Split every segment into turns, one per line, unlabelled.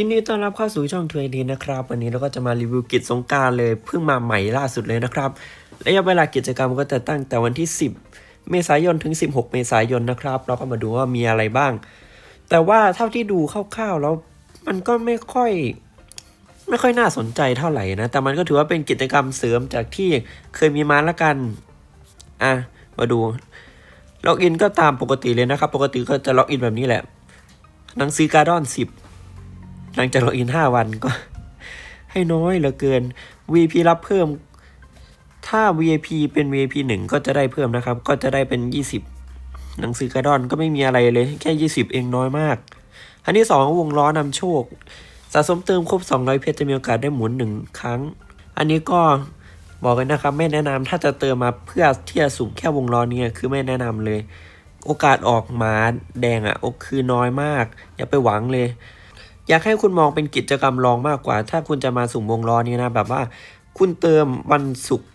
ยินดีต้อนรับเข้าสู่ช่องทเวดีนะครับ วันนี้เราก็จะมารีวิวกิจสงการเลยเพิ่งมาใหม่ล่าสุดเลยนะครับระยะเวลากิจกรรมก็จะตั้งแต่วันที่ 10 เมษายนถึง 16 เมษายนนะครับ เราก็มาดูว่ามีอะไรบ้าง แต่ว่าเท่าที่ดูคร่าวๆแล้วมันก็ไม่ค่อยไม่ค่อยน่าสนใจเท่าไหร่นะ แต่มันก็ถือว่าเป็นกิจกรรมเสริมจากที่เคยมีมาละกัน อะ มาดู ล็อกอินก็ตามปกติเลยนะครับ ปกติก็จะล็อกอินแบบนี้แหละ หนังสือการ์ดอนสิบ หลังจากล็อกอินห้าวันก็ ให้น้อยเหลือเกิน VIP รับเพิ่ม ถ้า VIP เป็น VIP หนึ่งก็จะได้เพิ่มนะครับ ก็จะได้เป็นยี่สิบหนังสือกร์ดอนก็ไม่มีอะไรเลย แค่ยี่สิบเองน้อยมาก อันที่สองวงล้อนำโชค สะสมเติมครบ 200 เพชรจะมีโอกาสได้หมุนหนึ่งครั้ง อันนี้ก็บอกกันนะครับไม่แนะนำถ้าจะเติมมาเพื่อที่จะสุ่มแค่วงล้อนี้คือไม่แนะนำเลย โอกาสออกหมาแดงอะ่ะคือน้อยมาก อย่าไปหวังเลย อยากให้คุณมองเป็นกิจกรรมรองมากกว่า ถ้าคุณจะมาสุ่มวงล้อนี้นะ แบบว่าคุณเติมวันศุกร์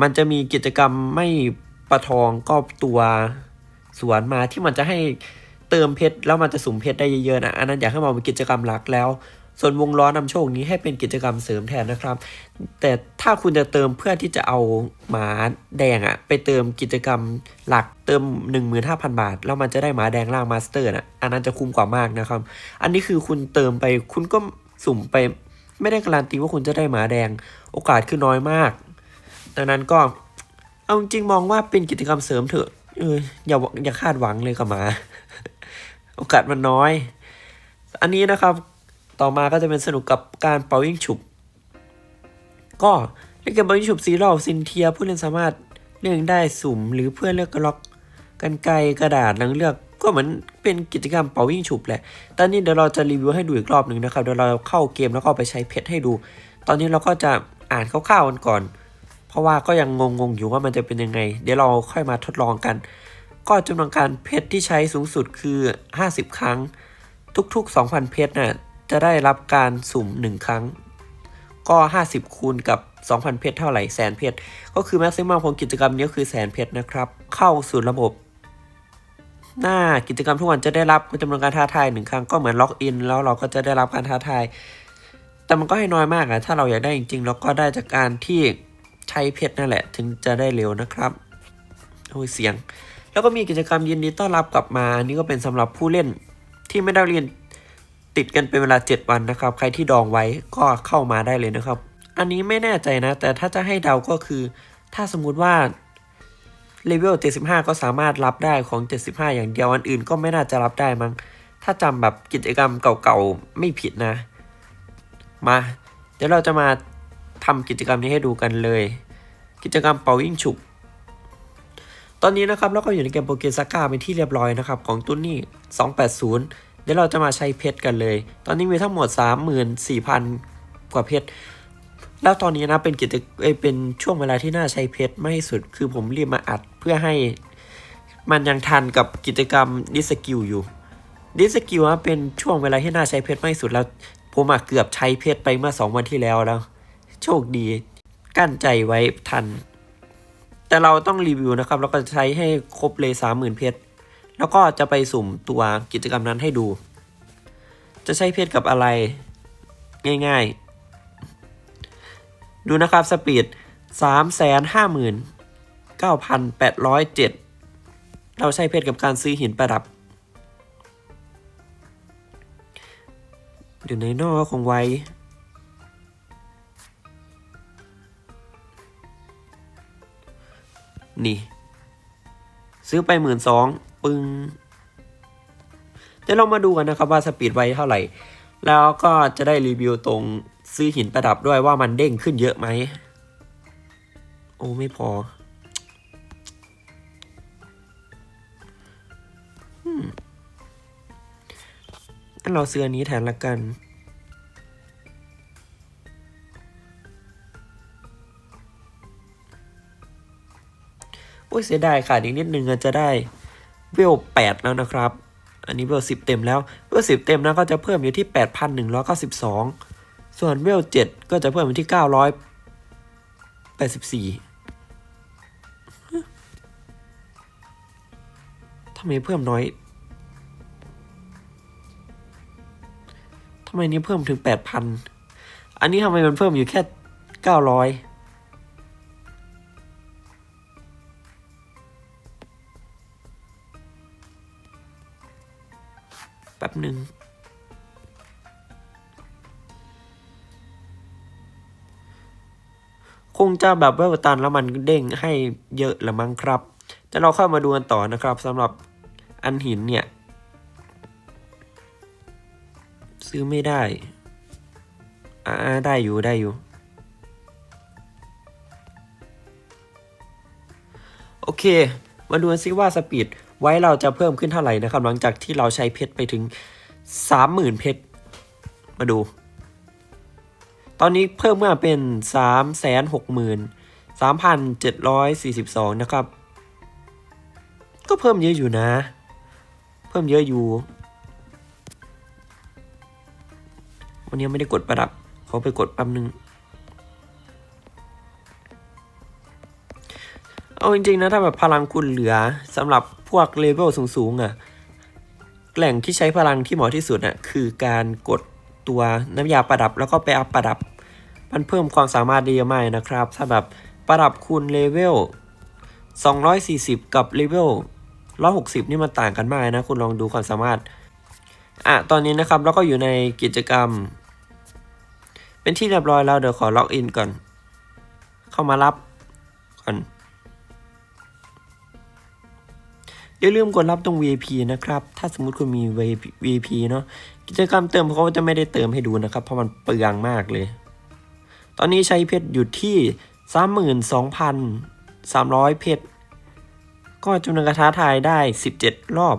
มันจะมีกิจกรรมไม่ประทองก็ตัวสวนมาที่มันจะให้เติมเพชรแล้วมันจะสุ่มเพชรได้เยอะๆนะอันนั้นอยากให้มองเป็นกิจกรรมหลักแล้ว ส่วนวงล้อนำโชคนี้ให้เป็นกิจกรรมเสริมแทนนะครับ แต่ถ้าคุณจะเติมเพื่อที่จะเอาหมาแดงอะไปเติมกิจกรรมหลักเติม 15,000 บาท แล้วมันจะได้หมาแดงล่างมาสเตอร์นะอันนั้นจะคุ้มกว่ามากนะครับ อันนี้คือคุณเติมไปคุณก็สุ่มไปไม่ได้การันตีว่าคุณจะได้หมาแดงโอกาสคือน้อยมาก ดังนั้นก็เอาจริงมองว่าเป็นกิจกรรมเสริมเถอะเอออย่าอย่าคาดหวังเลยกับหมา โอกาสมันน้อย อันนี้นะครับ ต่อมาก็จะเป็นสนุกกับการเป่ายิงฉุบ ก็เล่นเกมเป่ายิงฉุบซีรอบซินเทียผู้เล่นสามารถเลือกได้สุ่ม หรือเพื่อเลือกกระล็อกกันไกรกระดาษหลังเลือกก็เหมือนเป็นกิจกรรมเป่ายิงฉุบแหละ ตอนนี้เดี๋ยวเราจะรีวิวให้ดูอีกรอบหนึ่งนะครับ เดี๋ยวเราเข้าเกมแล้วก็ไปใช้เพชรให้ดู ตอนนี้เราก็จะอ่านคร่าวๆกันก่อน เพราะว่าก็ยังงงๆอยู่ว่ามันจะเป็นยังไง เดี๋ยวเราค่อยมาทดลองกัน ก็จำนวนการเพชรที่ใช้สูงสุดคือ 50 ครั้ง ทุกๆ 2,000 เพชรน่ะ จะได้รับการสุ่ม 1 ครั้ง ก็ 50 คูณกับ 2,000 เพชรเท่าไหร่แสนเพชรก็คือแม็กซิมัมของกิจกรรมนี้คือแสนเพชรนะครับ เข้าสู่ระบบ หน้ากิจกรรมทุกวันจะได้รับจำนวนการท้าทายหนึ่งครั้งก็เหมือนล็อกอินแล้วเราก็จะได้รับการท้าทาย แต่มันก็ให้น้อยมากอะถ้าเราอยากได้จริงๆเราก็ได้จากการที่ใช้เพชรนั่นแหละถึงจะได้เร็วนะครับโอ้ยเสียง แล้วก็มีกิจกรรมยินดีต้อนรับกลับมานนี้ก็เป็นสำหรับผู้เล่นที่ไม่ได้เรียน ติดกันเป็นเวลา 7 วันนะครับ ใครที่ดองไว้ก็เข้ามาได้เลยนะครับ อันนี้ไม่แน่ใจนะ แต่ถ้าจะให้เดาก็คือ ถ้าสมมุติว่าเลเวล 75 ก็สามารถรับได้ของ 75 อย่างเดียวอันอื่นก็ไม่น่าจะรับได้มั้ง ถ้าจำแบบกิจกรรมเก่าๆไม่ผิดนะ มา เดี๋ยวเราจะมาทำกิจกรรมนี้ให้ดูกันเลย กิจกรรมเป่ายิ่งฉุบ ตอนนี้นะครับเราก็อยู่ในเกมโปเกซาก้าเป็นที่เรียบร้อยนะครับ ของตุ้นนี่ 280 เดี๋ยวเราจะมาใช้เพชรกันเลย ตอนนี้มีทั้งหมด 34,000 กว่าเพชร แล้วตอนนี้นะเป็นกิจเอ้ยเป็นช่วงเวลาที่น่าใช้เพชรมากที่สุด คือผมรีบมาอัดเพื่อให้มันยังทันกับกิจกรรมดิสกิลอยู่ดิสกิลนะเป็นช่วงเวลาที่น่าใช้เพชรมากที่สุดแล้ว ผมเกือบใช้เพชรไปเมื่อสองวันที่แล้วแล้ว โชคดีกั้นใจไว้ทัน แต่เราต้องรีวิวนะครับ แล้วก็ใช้ให้ครบเลยสามหมื่นเพชร แล้วก็จะไปสุ่มตัวกิจกรรมนั้นให้ดู จะใช้เพชรกับอะไรง่ายๆ ดูนะครับสปีดสามแสนห้าหมื่นเก้าพันแปดร้อยเจ็ดเราใช้เพชรกับการซื้อหินประดับ เดี๋ยวในนอกคงไว้นี่ ซื้อไปหมื่นสอง ปึงเดี๋ยวเรามาดูกันนะครับว่าสปีดไว้เท่าไหร่ แล้วก็จะได้รีวิวตรงซื้อหินประดับด้วยว่ามันเด้งขึ้นเยอะไหม โอ้ไม่พองั้นเราซื้ออันนี้แทนละกัน โอ้ยเสียดายขาดอีกนิดนึงจะได้ เวล8แล้วนะครับ อันนี้เวล10 เต็มแล้ว เวล10 เต็มนะก็จะเพิ่มอยู่ที่ 8,192 ส่วนเวล7ก็จะเพิ่มอยู่ที่ 984ทำไมเพิ่มน้อยทำไมนี้เพิ่มถึง 8,000 อันนี้ทำไมมันเพิ่มอยู่แค่ 900 ป๊บหนึ่งคงจะแบบเวลตันแล้วมันเด้งให้เยอะละมั้งครับ แต่เราเข้ามาดูกันต่อนะครับสำหรับอันหินเนี่ย ซื้อไม่ได้ อ่าได้อยู่ได้อยู่ โอเค มาดูซิว่าสปีด ไว้เราจะเพิ่มขึ้นเท่าไหร่นะครับ หลังจากที่เราใช้เพชรไปถึง 30,000 เพชร มาดู ตอนนี้เพิ่มมาเป็น 363,742 นะครับ ก็เพิ่มเยอะอยู่นะ เพิ่มเยอะอยู่ วันนี้ไม่ได้กดประดับเขาไปกดแป๊บนึง เอาจริงๆนะถ้าแบบพลังคุณเหลือสำหรับพวกเลเวลสูงๆอะ่ะแหล่งที่ใช้พลังที่เหมาะที่สุดอะคือการกดตัวน้ำยาประดับแล้วก็ไปอัพประดับ มันเพิ่มความสามารถได้เยอะมากนะครับ ถ้าแบบประดับคุณเลเวล240 กับเลเวล160 นี่มันต่างกันมากนะ คุณลองดูความสามารถ อะ ตอนนี้นะครับเราก็อยู่ในกิจกรรม เป็นที่เรียบร้อยแล้ว เดี๋ยวขอล็อกอินก่อน เข้ามารับก่อน อย่าลืมกดรับตรง VIP นะครับ ถ้าสมมุติคุณมี VIP เนาะ กิจกรรมเติมเขาจะไม่ได้เติมให้ดูนะครับ เพราะมันเปลืองมากเลย ตอนนี้ใช้เพชรอยู่ที่ 32,300 เพชร ก็จำนวนกระท้าทายได้ 17 รอบ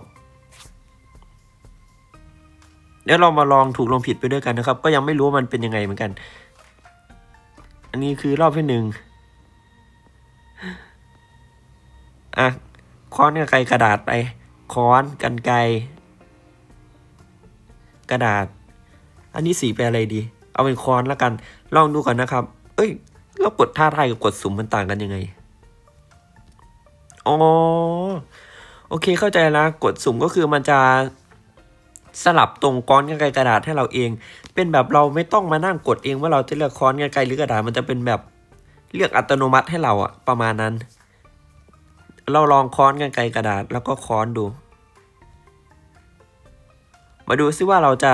เดี๋ยวเรามาลองถูกลงผิดไปด้วยกันนะครับ ก็ยังไม่รู้ว่ามันเป็นยังไงเหมือนกัน อันนี้คือรอบที่หนึ่งอะ ค้อนกันไกกระดาษไป ค้อนกันไกกระดาษ อันนี้สีเป็นอะไรดี เอาเป็นค้อนแล้วกัน ลองดูก่อนนะครับ เอ้ยแล้วกดท่าทายกับกดสุ่มมันต่างกันยังไง อ๋อ โอเคเข้าใจแล้ว กดสุ่มก็คือมันจะสลับตรงค้อนกันไกกระดาษให้เราเอง เป็นแบบเราไม่ต้องมานั่งกดเองว่าเราจะเลือกค้อนกันไกหรือกระดาษ มันจะเป็นแบบเลือกอัตโนมัติให้เราอะประมาณนั้น เราลองค้อนกันไกรกระดาษแล้วก็ค้อนดู มาดูซิว่าเราจะ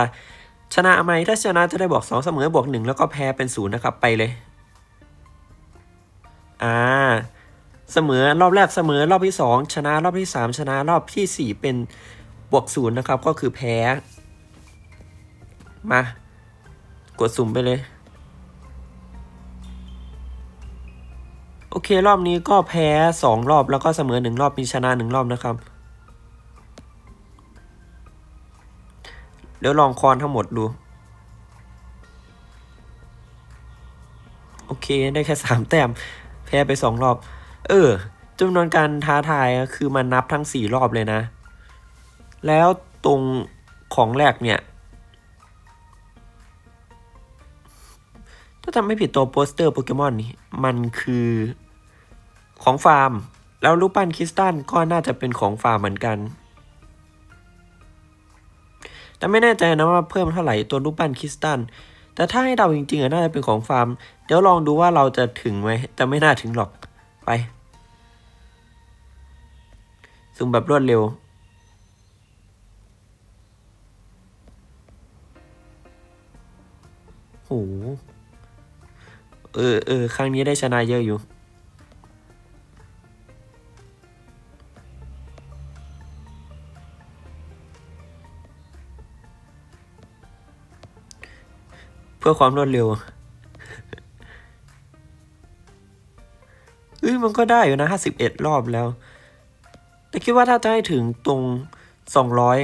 ชนะไหมถ้าชนะจะได้บอกสองเสมอบวกหนึ่งแล้วก็แพ้เป็นศูนย์นะครับไปเลย อ่า เสมอรอบแรกเสมอรอบที่สองชนะรอบที่สามชนะรอบที่สี่เป็นบวกศูนย์นะครับก็คือแพ้ มา กดสุ่มไปเลย โอเครอบนี้ก็แพ้สองรอบแล้วก็เสมอหนึ่งรอบมีชนะหนึ่งรอบนะครับ เดี๋ยวลองคอนทั้งหมดดู โอเคได้แค่สามแต้ม แพ้ไปสองรอบ เออจำนวนการท้าทายคือมันนับทั้งสี่รอบเลยนะ แล้วตรงของแรกเนี่ย ถ้าจำไม่ผิดตัวโปสเตอร์โปเกมอนนี่มันคือของฟาร์ม แล้วรูปปั้นคริสตัลก็น่าจะเป็นของฟาร์มเหมือนกัน แต่ไม่แน่ใจนะว่าเพิ่มเท่าไหร่ตัวรูปปั้นคริสตัลแต่ถ้าให้เดาจริงๆอะน่าจะเป็นของฟาร์ม เดี๋ยวลองดูว่าเราจะถึงไหมแต่ไม่น่าถึงหรอกไปซูมแบบรวดเร็วโห เออเออครั้งนี้ได้ชนะเยอะอยู่ เพื่อความรวดเร็วเอ้ยมันก็ได้อยู่นะห้าสิบเอ็ดรอบแล้ว แต่คิดว่าถ้าจะให้ถึงตรงสองร้อย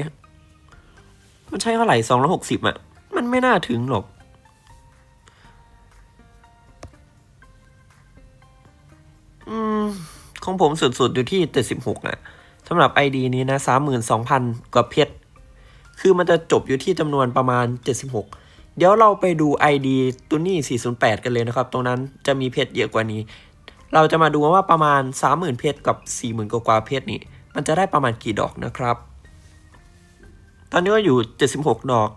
มันใช่เท่าไหร่สองร้อยหกสิบอะ มันไม่น่าถึงหรอก ของผมสุดๆอยู่ที่เจ็ดสิบหกอะสำหรับ ID นี้นะสามหมื่นสองพันกว่าเพชร คือมันจะจบอยู่ที่จำนวนประมาณ 76 เดี๋ยวเราไปดู ID ตุนี่ 408 กันเลยนะครับ ตรงนั้นจะมีเพชรเยอะกว่านี้ เราจะมาดูว่าประมาณ 30,000 เพชรกับ 40,000 กว่ากว่าเพชรนี่ มันจะได้ประมาณกี่ดอกนะครับ ตอนนี้ก็อยู่ 76 ดอก